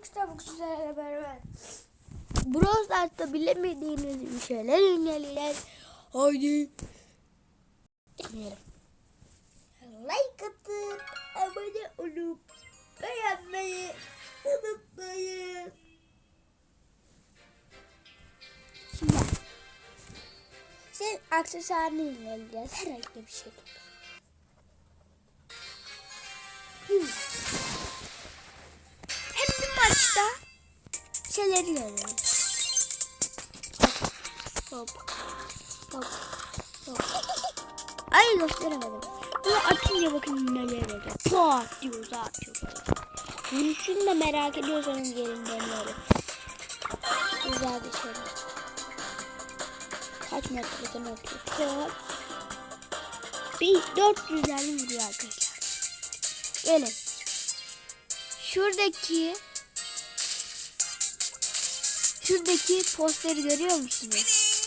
arkadaşlar bu sizlerle beraber Brawl Stars'ta bilemediğiniz bir şeyler inceleyeceğiz. Haydi. Deneyelim. Like atıp abone olup beğenmeyi unutmayın. Şimdi sen aksesuarını inceleyeceğiz herhangi bir şekilde. Hmm. Maçta şeyleri görüyoruz. Hop. Hop. Hop. Ay gösteremedim. Bunu atınca bakın neler oluyor. Pat diyor böyle. Vuruşunu da merak ediyorsanız gelin deneyelim. Güzel bir şey. Kaç metreden atıyor? Pat. Bir 450 vuruyor arkadaşlar. Gelin. Şuradaki Şuradaki posteri görüyor musunuz?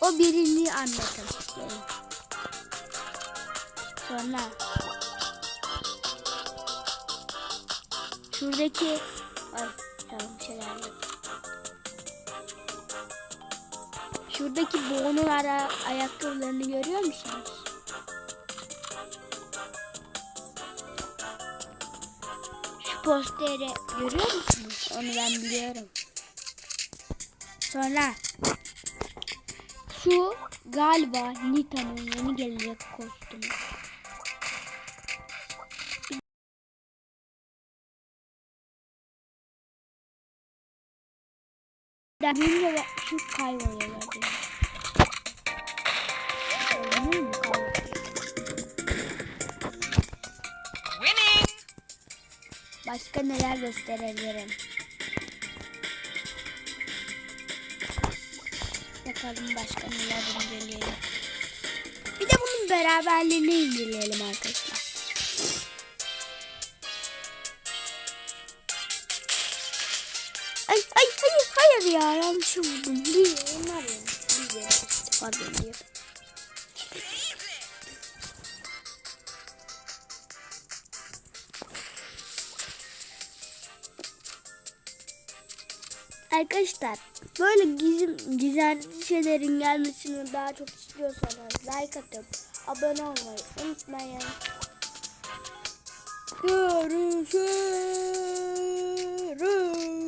O birinci anlatım. Gelin. Sonra şuradaki ay tamam şeyler. Şuradaki boğunun ara ayakkabılarını görüyor musunuz? Şu posteri görüyor musunuz? Onu ben biliyorum. Sonra şu galiba Nita'nın yeni gelecek kostümü. Derince ve şu kayboluyorlar. Başka neler gösterebilirim? Bakalım başka neler inceleyelim. Bir de bunun beraberliğini inceleyelim arkadaşlar. Ay ay hayır hayır ya yanlış vurdum. Bir onlar ya. Bir de pardon bir. Arkadaşlar böyle gizim, gizemli şeylerin gelmesini daha çok istiyorsanız like atıp abone olmayı unutmayın. Görüşürüz.